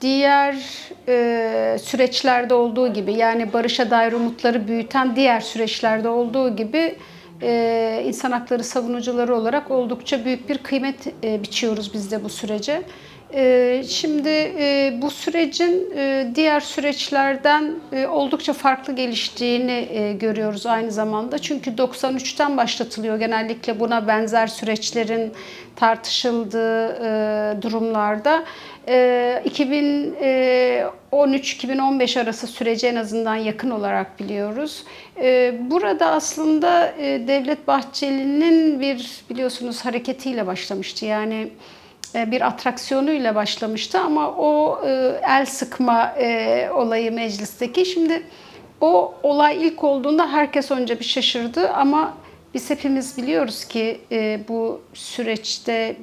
diğer e, süreçlerde olduğu gibi yani barışa dair umutları büyüten diğer süreçlerde olduğu gibi e, insan hakları savunucuları olarak oldukça büyük bir kıymet e, biçiyoruz biz de bu sürece. E, şimdi e, bu sürecin e, diğer süreçlerden e, oldukça farklı geliştiğini görüyoruz aynı zamanda. Çünkü 93'ten başlatılıyor genellikle buna benzer süreçlerin tartışıldığı durumlarda. E, 2013-2015 arası süreci en azından yakın olarak biliyoruz. Burada aslında Devlet Bahçeli'nin bir biliyorsunuz hareketiyle başlamıştı. Yani bir atraksiyonuyla başlamıştı ama o e, el sıkma e, olayı meclisteki. Şimdi o olay ilk olduğunda herkes önce bir şaşırdı ama biz hepimiz biliyoruz ki bu süreçte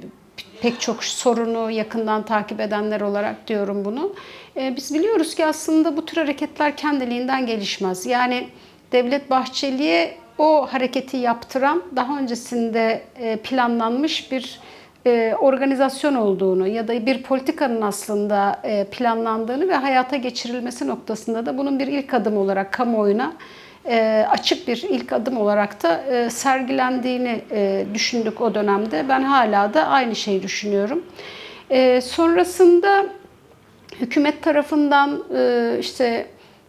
pek çok sorunu yakından takip edenler olarak diyorum bunu. Biz biliyoruz ki aslında bu tür hareketler kendiliğinden gelişmez. Yani Devlet Bahçeli'ye o hareketi yaptıran daha öncesinde planlanmış bir e, organizasyon olduğunu ya da bir politikanın aslında e, planlandığını ve hayata geçirilmesi noktasında da bunun bir ilk adım olarak kamuoyuna e, açık bir ilk adım olarak da sergilendiğini düşündük o dönemde. Ben hala da aynı şeyi düşünüyorum. Sonrasında hükümet tarafından işte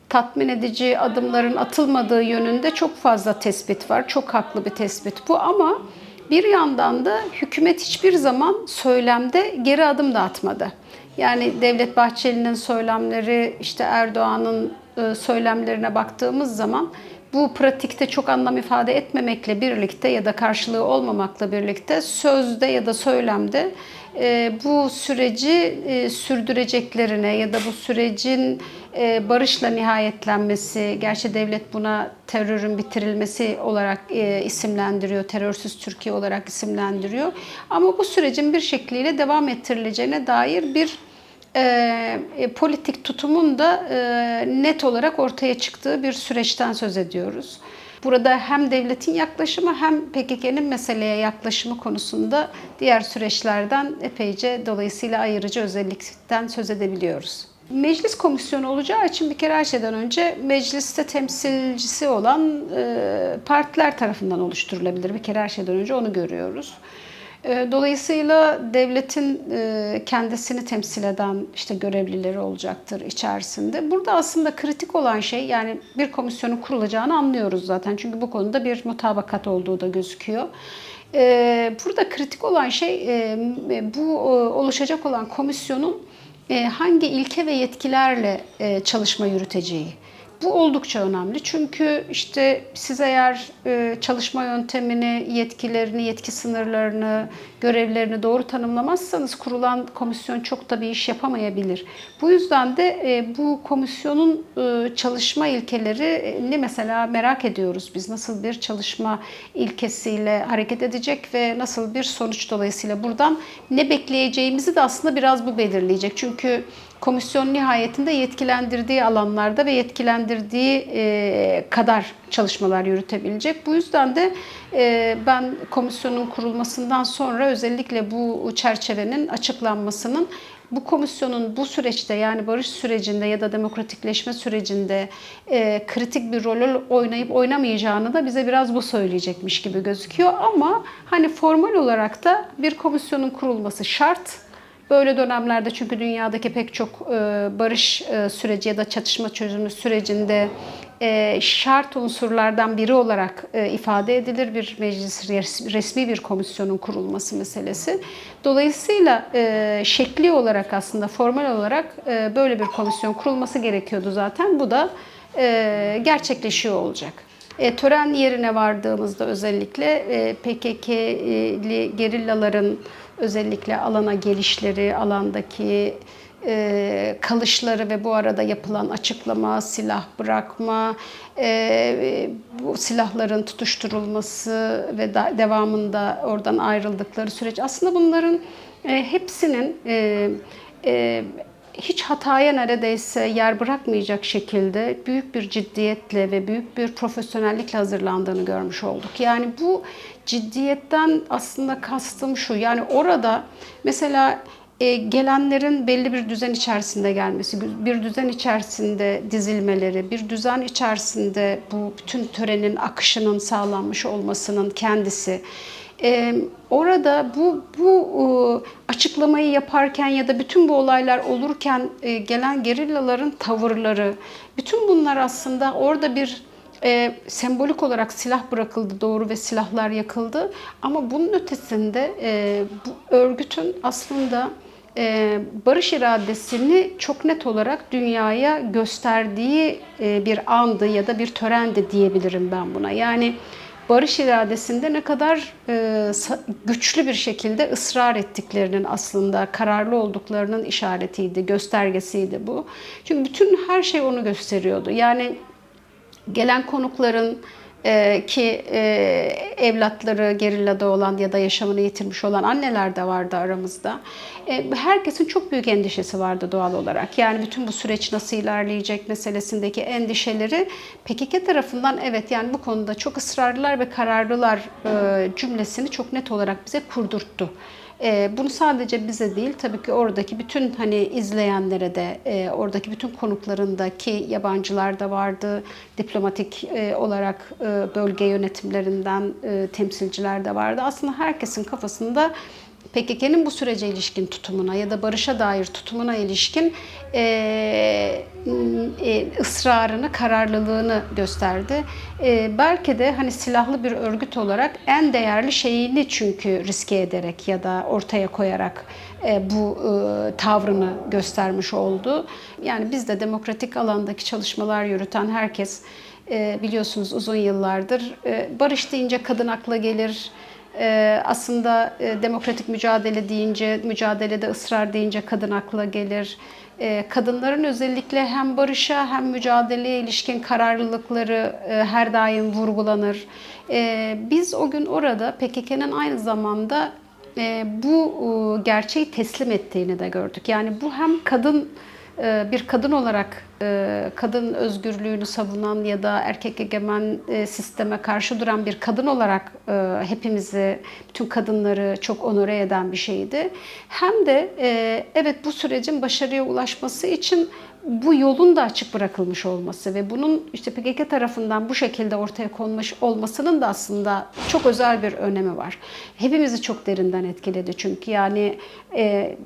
tatmin edici adımların atılmadığı yönünde çok fazla tespit var. Çok haklı bir tespit bu ama bir yandan da hükümet hiçbir zaman söylemde geri adım da atmadı. Yani Devlet Bahçeli'nin söylemleri, işte Erdoğan'ın e, söylemlerine baktığımız zaman bu pratikte çok anlam ifade etmemekle birlikte ya da karşılığı olmamakla birlikte sözde ya da söylemde e, bu süreci e, sürdüreceklerine ya da bu sürecin e, barışla nihayetlenmesi, gerçi devlet buna terörün bitirilmesi olarak isimlendiriyor, terörsüz Türkiye olarak isimlendiriyor. Ama bu sürecin bir şekliyle devam ettirileceğine dair bir e, politik tutumun da e, net olarak ortaya çıktığı bir süreçten söz ediyoruz. Burada hem devletin yaklaşımı hem PKK'nın meseleye yaklaşımı konusunda diğer süreçlerden epeyce dolayısıyla ayırıcı özellikten söz edebiliyoruz. Meclis komisyonu olacağı için bir kere her şeyden önce mecliste temsilcisi olan e, partiler tarafından oluşturulabilir. Bir kere her şeyden önce onu görüyoruz. E, dolayısıyla devletin e, kendisini temsil eden işte görevlileri olacaktır içerisinde. Burada aslında kritik olan şey yani bir komisyonun kurulacağını anlıyoruz zaten. Çünkü bu konuda bir mutabakat olduğu da gözüküyor. E, burada kritik olan şey bu oluşacak olan komisyonun hangi ilke ve yetkilerle çalışma yürüteceği. Bu oldukça önemli çünkü işte siz eğer e, çalışma yöntemini, yetkilerini, yetki sınırlarını, görevlerini doğru tanımlamazsanız kurulan komisyon çok da bir iş yapamayabilir. Bu yüzden de e, bu komisyonun e, çalışma ilkelerini mesela merak ediyoruz. Biz nasıl bir çalışma ilkesiyle hareket edecek ve nasıl bir sonuç dolayısıyla buradan ne bekleyeceğimizi de aslında biraz bu belirleyecek. Çünkü komisyon nihayetinde yetkilendirdiği alanlarda ve yetkilendirdiği e, kadar çalışmalar yürütebilecek. Bu yüzden de e, ben komisyonun kurulmasından sonra özellikle bu çerçevenin açıklanmasının bu komisyonun bu süreçte yani barış sürecinde ya da demokratikleşme sürecinde e, kritik bir rol oynayıp oynamayacağını da bize biraz bu söyleyecekmiş gibi gözüküyor. Ama hani formal olarak da bir komisyonun kurulması şart. Böyle dönemlerde çünkü dünyadaki pek çok e, barış e, süreci ya da çatışma çözümü sürecinde e, şart unsurlardan biri olarak ifade edilir bir meclis resmi bir komisyonun kurulması meselesi. Dolayısıyla şekli olarak aslında formal olarak böyle bir komisyon kurulması gerekiyordu zaten. Bu da gerçekleşiyor olacak. E, tören yerine vardığımızda özellikle e, PKK'li gerillaların özellikle alana gelişleri, alandaki e, kalışları ve bu arada yapılan açıklama, silah bırakma, e, bu silahların tutuşturulması ve da, devamında oradan ayrıldıkları süreç. Aslında bunların e, hepsinin e, e, hiç hataya neredeyse yer bırakmayacak şekilde büyük bir ciddiyetle ve büyük bir profesyonellikle hazırlandığını görmüş olduk. Yani bu ciddiyetten aslında kastım şu. Yani orada mesela e, gelenlerin belli bir düzen içerisinde gelmesi, bir düzen içerisinde dizilmeleri, bir düzen içerisinde bu bütün törenin akışının sağlanmış olmasının kendisi. E, orada bu bu e, açıklamayı yaparken ya da bütün bu olaylar olurken e, gelen gerillaların tavırları, bütün bunlar aslında orada bir e, sembolik olarak silah bırakıldı doğru ve silahlar yakıldı. Ama bunun ötesinde e, bu örgütün aslında e, barış iradesini çok net olarak dünyaya gösterdiği e, bir andı ya da bir törendi diyebilirim ben buna. Yani barış iradesinde ne kadar e, güçlü bir şekilde ısrar ettiklerinin aslında kararlı olduklarının işaretiydi, göstergesiydi bu. Çünkü bütün her şey onu gösteriyordu. Yani gelen konukların e, ki e, evlatları gerillada olan ya da yaşamını yitirmiş olan anneler de vardı aramızda. E, herkesin çok büyük endişesi vardı doğal olarak. Yani bütün bu süreç nasıl ilerleyecek meselesindeki endişeleri PKK tarafından evet yani bu konuda çok ısrarlılar ve kararlılar e, cümlesini çok net olarak bize kurdurttu. E, bunu sadece bize değil tabii ki oradaki bütün hani izleyenlere de e, oradaki bütün konuklarındaki yabancılar da vardı. Diplomatik e, olarak e, bölge yönetimlerinden e, temsilciler de vardı. Aslında herkesin kafasında PKK'nın bu sürece ilişkin tutumuna ya da barışa dair tutumuna ilişkin e, ısrarını, kararlılığını gösterdi. E, belki de hani silahlı bir örgüt olarak en değerli şeyini çünkü riske ederek ya da ortaya koyarak e, bu e, tavrını göstermiş oldu. Yani biz de demokratik alandaki çalışmalar yürüten herkes e, biliyorsunuz uzun yıllardır e, barış deyince kadın akla gelir aslında e, demokratik mücadele deyince, mücadelede ısrar deyince kadın akla gelir. Ee, kadınların özellikle hem barışa hem mücadeleye ilişkin kararlılıkları e, her daim vurgulanır. Ee, biz o gün orada PKK'nın aynı zamanda e, bu gerçeği teslim ettiğini de gördük. Yani bu hem kadın ee, bir kadın olarak e, kadın özgürlüğünü savunan ya da erkek egemen e, sisteme karşı duran bir kadın olarak e, hepimizi, bütün kadınları çok onore eden bir şeydi. Hem de evet bu sürecin başarıya ulaşması için bu yolun da açık bırakılmış olması ve bunun işte PKK tarafından bu şekilde ortaya konmuş olmasının da aslında çok özel bir önemi var. Hepimizi çok derinden etkiledi çünkü yani e,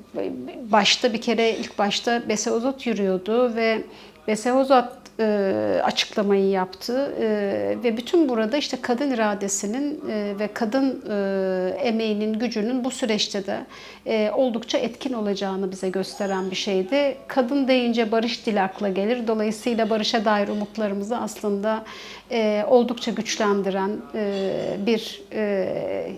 başta bir kere ilk başta Bese Ozot yürüyordu ve Bese Ozot e, açıklamayı yaptı e, ve bütün burada işte kadın iradesinin e, ve kadın e, emeğinin gücünün bu süreçte de e, oldukça etkin olacağını bize gösteren bir şeydi. Kadın deyince barış dili akla gelir. Dolayısıyla barışa dair umutlarımızı aslında e, oldukça güçlendiren e, bir e,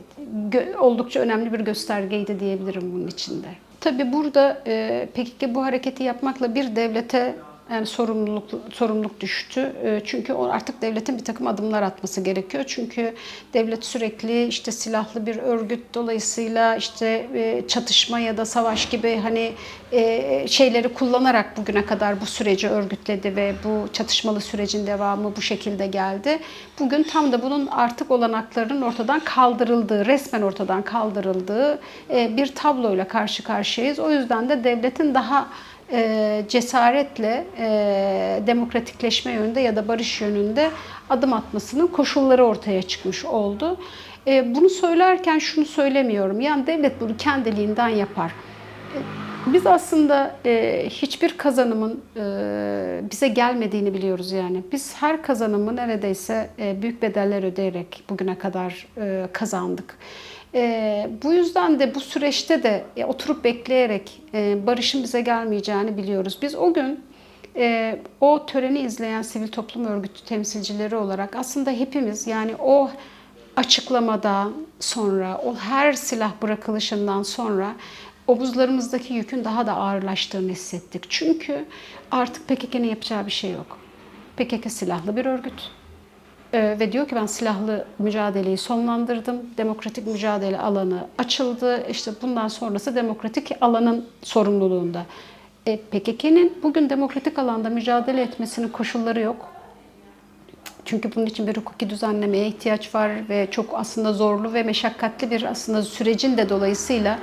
gö, oldukça önemli bir göstergeydi diyebilirim bunun içinde. Tabii burada e, PKK bu hareketi yapmakla bir devlete yani sorumluluk sorumluluk düştü. Ee, çünkü artık devletin bir takım adımlar atması gerekiyor. Çünkü devlet sürekli işte silahlı bir örgüt dolayısıyla işte e, çatışma ya da savaş gibi hani e, şeyleri kullanarak bugüne kadar bu süreci örgütledi ve bu çatışmalı sürecin devamı bu şekilde geldi. Bugün tam da bunun artık olanaklarının ortadan kaldırıldığı, resmen ortadan kaldırıldığı e, bir tabloyla karşı karşıyayız. O yüzden de devletin daha e, cesaretle e, demokratikleşme yönünde ya da barış yönünde adım atmasının koşulları ortaya çıkmış oldu. E, bunu söylerken şunu söylemiyorum. Yani devlet bunu kendiliğinden yapar. Biz aslında e, hiçbir kazanımın e, bize gelmediğini biliyoruz yani. Biz her kazanımı neredeyse e, büyük bedeller ödeyerek bugüne kadar e, kazandık. E, bu yüzden de bu süreçte de e, oturup bekleyerek e, barışın bize gelmeyeceğini biliyoruz. Biz o gün e, o töreni izleyen sivil toplum örgütü temsilcileri olarak aslında hepimiz yani o açıklamada sonra, o her silah bırakılışından sonra omuzlarımızdaki yükün daha da ağırlaştığını hissettik. Çünkü artık PKK'nın yapacağı bir şey yok. PKK silahlı bir örgüt. Ee, ve diyor ki ben silahlı mücadeleyi sonlandırdım. Demokratik mücadele alanı açıldı. İşte bundan sonrası demokratik alanın sorumluluğunda. E, PKK'nin bugün demokratik alanda mücadele etmesinin koşulları yok. Çünkü bunun için bir hukuki düzenlemeye ihtiyaç var ve çok aslında zorlu ve meşakkatli bir aslında sürecin de dolayısıyla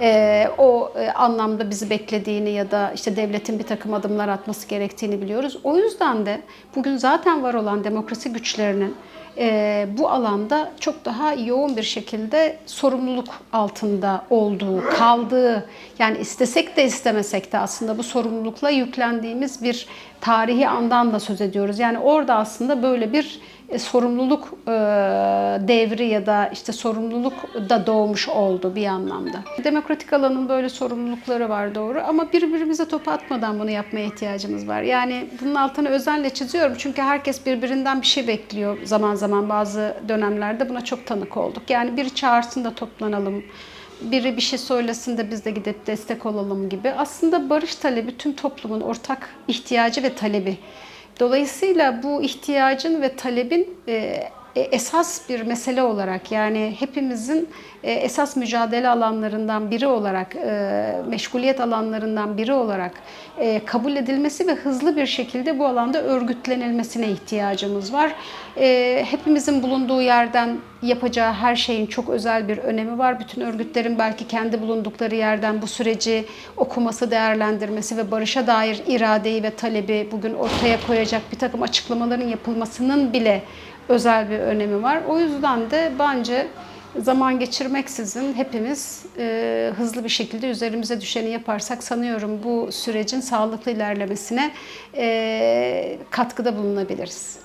e, o e, anlamda bizi beklediğini ya da işte devletin bir takım adımlar atması gerektiğini biliyoruz. O yüzden de bugün zaten var olan demokrasi güçlerinin e, bu alanda çok daha yoğun bir şekilde sorumluluk altında olduğu, kaldığı, yani istesek de istemesek de aslında bu sorumlulukla yüklendiğimiz bir tarihi andan da söz ediyoruz. Yani orada aslında böyle bir e, sorumluluk e, devri ya da işte sorumluluk da doğmuş oldu bir anlamda. Demokratik alanın böyle sorumlulukları var doğru ama birbirimize topu atmadan bunu yapmaya ihtiyacımız var. Yani bunun altını özenle çiziyorum çünkü herkes birbirinden bir şey bekliyor zaman zaman bazı dönemlerde buna çok tanık olduk. Yani biri çağırsın da toplanalım, biri bir şey söylesin de biz de gidip destek olalım gibi. Aslında barış talebi tüm toplumun ortak ihtiyacı ve talebi. Dolayısıyla bu ihtiyacın ve talebin e, esas bir mesele olarak yani hepimizin e, esas mücadele alanlarından biri olarak, e, meşguliyet alanlarından biri olarak e, kabul edilmesi ve hızlı bir şekilde bu alanda örgütlenilmesine ihtiyacımız var. E, Hepimizin bulunduğu yerden yapacağı her şeyin çok özel bir önemi var. Bütün örgütlerin belki kendi bulundukları yerden bu süreci okuması, değerlendirmesi ve barışa dair iradeyi ve talebi bugün ortaya koyacak bir takım açıklamaların yapılmasının bile özel bir önemi var. O yüzden de bence zaman geçirmeksizin hepimiz e, hızlı bir şekilde üzerimize düşeni yaparsak sanıyorum bu sürecin sağlıklı ilerlemesine e, katkıda bulunabiliriz.